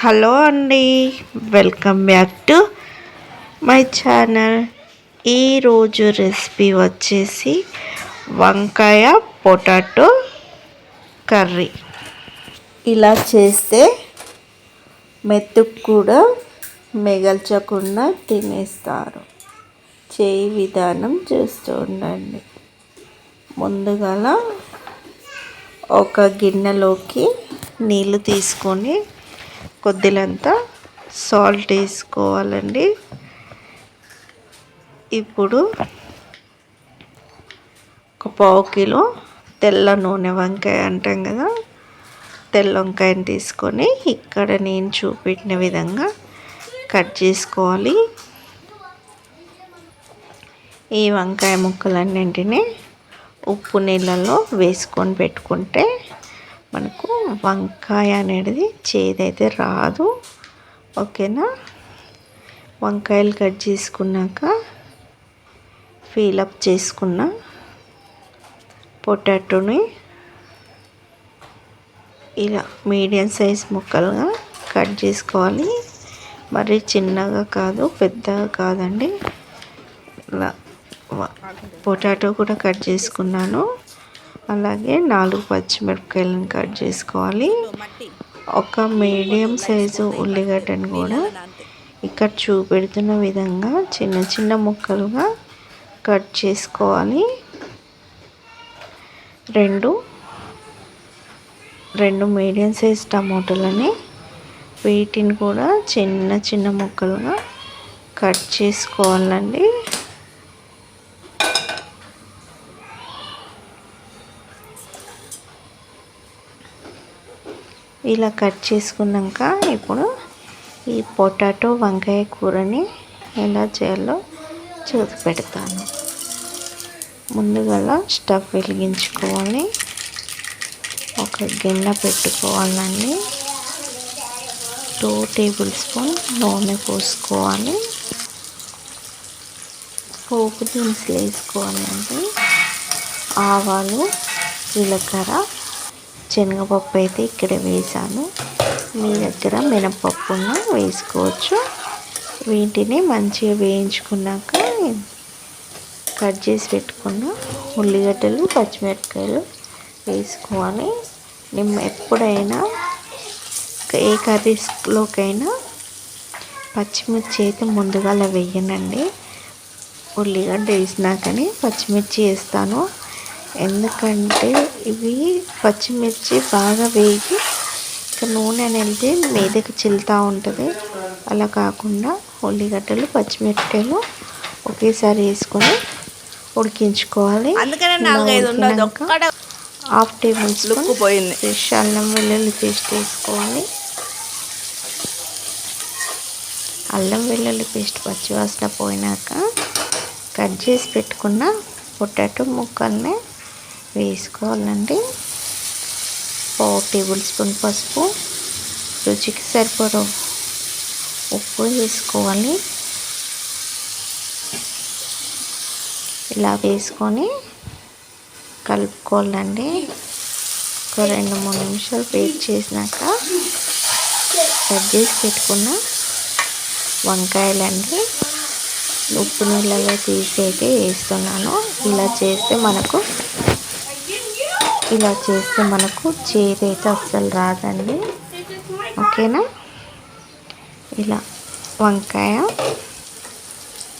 Hello అండి. Welcome back to my channel ఈరోజు recipe వచ్చేసి వంకాయ పొటాటో కర్రీ. ఇలా చేస్తే మెత్తుకు కూడా మిగల్చకుండా తినేస్తారు. చేయి విధానం చూస్తూ ఉండండి. ముందుగా ఒక గిన్నెలోకి నీళ్ళు తీసుకొని కొద్దిలంతా సాల్ట్ వేసుకోవాలండి. ఇప్పుడు ఒక పావు కిలో తెల్ల నూనె వంకాయ అంటాం కదా తెల్ల వంకాయని తీసుకొని ఇక్కడ నేను చూపెట్టిన విధంగా కట్ చేసుకోవాలి. ఈ వంకాయ ముక్కలన్నింటినీ ఉప్పు నీళ్ళలో వేసుకొని పెట్టుకుంటే మనకు వంకాయ అనేది చేదైతే రాదు. ఓకేనా? వంకాయలు కట్ చేసుకున్నాక ఫీలప్ చేసుకున్న పొటాటోని ఇలా మీడియం సైజ్ ముక్కలుగా కట్ చేసుకోవాలి. మరి చిన్నగా కాదు పెద్దగా కాదండి. ఇలా పొటాటో కూడా కట్ చేసుకున్నాను. అలాగే నాలుగు పచ్చిమిరపకాయలను కట్ చేసుకోవాలి. ఒక మీడియం సైజు ఉల్లిగడ్డను కూడా ఇక్కడ చూపెడుతున్న విధంగా చిన్న చిన్న ముక్కలుగా కట్ చేసుకోవాలి. రెండు రెండు మీడియం సైజ్ టమాటోలని వీటిని కూడా చిన్న చిన్న ముక్కలుగా కట్ చేసుకోవాలండి. ఇలా కట్ చేసుకున్నాక ఇప్పుడు ఈ పొటాటో వంకాయ కూరని ఎలా చేయాలో చూసి పెడతాను. ముందుగా స్టవ్ వెలిగించుకోవాలి. ఒక గిన్నె పెట్టుకోవాలండి. టూ టేబుల్ స్పూన్ నూనె పోసుకోవాలి. పోపు దినుసులు వేసుకోవాలండి. ఆవాలు జీలకర్ర శనగపప్పు అయితే ఇక్కడ వేసాను మీ దగ్గర మినపప్పును వేసుకోవచ్చు. వీటిని మంచిగా వేయించుకున్నాక కట్ చేసి పెట్టుకున్న ఉల్లిగడ్డలు పచ్చిమిరపకాయలు వేసుకోవాలి. నిమ్మ ఎప్పుడైనా ఏ కర్రీస్లోకైనా పచ్చిమిర్చి అయితే ముందుగా అలా వేయనండి. ఉల్లిగడ్డ వేసినాకని పచ్చిమిర్చి వేస్తాను. ఎందుకంటే ఇవి పచ్చిమిర్చి బాగా వేగి ఇక నూనె అనేది మీదకి చిల్లుతూ ఉంటుంది. అలా కాకుండా ఉల్లిగడ్డలు పచ్చిమిరపకాయలు ఒకేసారి వేసుకొని ఉడికించుకోవాలి. హాఫ్ టేబుల్ స్పూన్ ఫ్రెష్ అల్లం వెల్లుల్లి పేస్ట్ వేసుకోవాలి. అల్లం వెల్లుల్లి పేస్ట్ పచ్చివాసన పోయినాక కట్ చేసి పెట్టుకున్న పొటాటో ముక్కల్ని వేసుకోవాలండి. ఫోర్ టేబుల్ స్పూన్ పసుపు. రుచికి సరిపడ ఉప్పు వేసుకోవాలి. ఇలా వేసుకొని కలుపుకోవాలండి. ఒక రెండు మూడు నిమిషాలు వేట్ చేసినాక కట్ చేసి పెట్టుకున్న వంకాయలండి. ఉప్పు నీళ్ళలో తీసి అయితే వేస్తున్నాను. ఇలా చేస్తే మనకు ఇలా చేస్తే మనకు చేతి అయితే అస్సలు రాదండి. ఓకేనా? ఇలా వంకాయ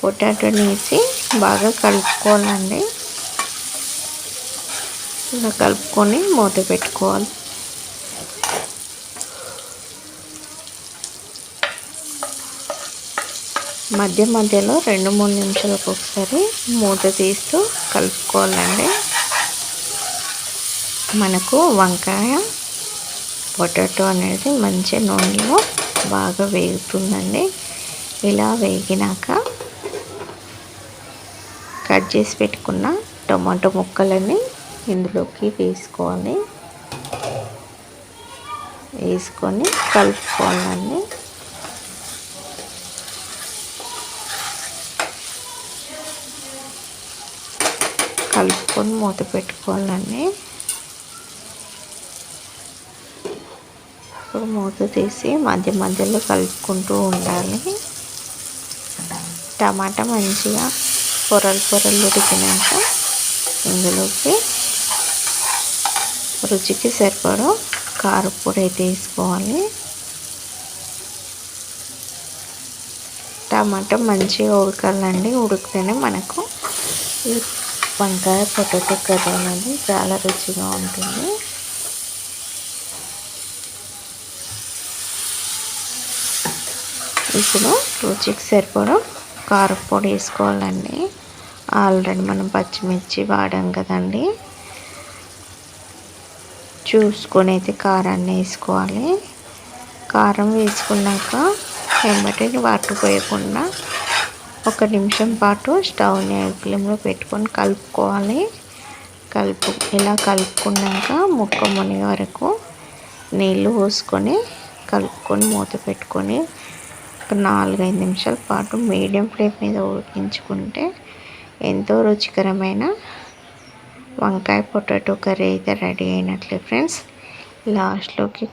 పొటాటోని వేసి బాగా కలుపుకోవాలండి. ఇలా కలుపుకొని మూత పెట్టుకోవాలి. మధ్య మధ్యలో రెండు మూడు నిమిషాలకు ఒకసారి మూత తీస్తూ కలుపుకోవాలండి. మనకు వంకాయ పొటాటో అనేది మంచి నూనెలో బాగా వేగుతుందండి. ఇలా వేగినాక కట్ చేసి పెట్టుకున్న టమాటో ముక్కలని ఇందులోకి వేసుకోవాలి. వేసుకొని కలుపుకోవాలండి. కలుపుకొని మూత పెట్టుకోవాలండి. ఇప్పుడు మూత తీసి మధ్య మధ్యలో కలుపుకుంటూ ఉండాలి. టమాటా మంచిగా పొరలు పొరలు ఉడికినాక ఇందులోకి రుచికి సరిపడా కారపొడి అయితే వేసుకోవాలి. టమాటా మంచిగా ఉడకాలండి. ఉడికితేనే మనకు ఈ వంకాయ పొటాటో కర్రీ అనేది చాలా రుచిగా ఉంటుంది. ఇప్పుడు రుచికి సరిపడా కారపొడి వేసుకోవాలండి. ఆల్రెడీ మనం పచ్చిమిర్చి వాడాం కదండి. చూసుకొని అయితే కారాన్ని వేసుకోవాలి. కారం వేసుకున్నాక వెంబటే వాటిపోయకుండా ఒక నిమిషం పాటు స్టవ్ని ఫ్లేమ్లో పెట్టుకొని కలుపుకోవాలి. కలుపు ఇలా కలుపుకున్నాక ముక్క మునిగే వరకు నీళ్ళు పోసుకొని కలుపుకొని మూత పెట్టుకొని ఒక నాలుగైదు నిమిషాల పాటు మీడియం ఫ్లేమ్ మీద ఉడికించుకుంటే ఎంతో రుచికరమైన వంకాయ పొటాటో కర్రీ అయితే రెడీ అయినట్లే ఫ్రెండ్స్. లాస్ట్లోకి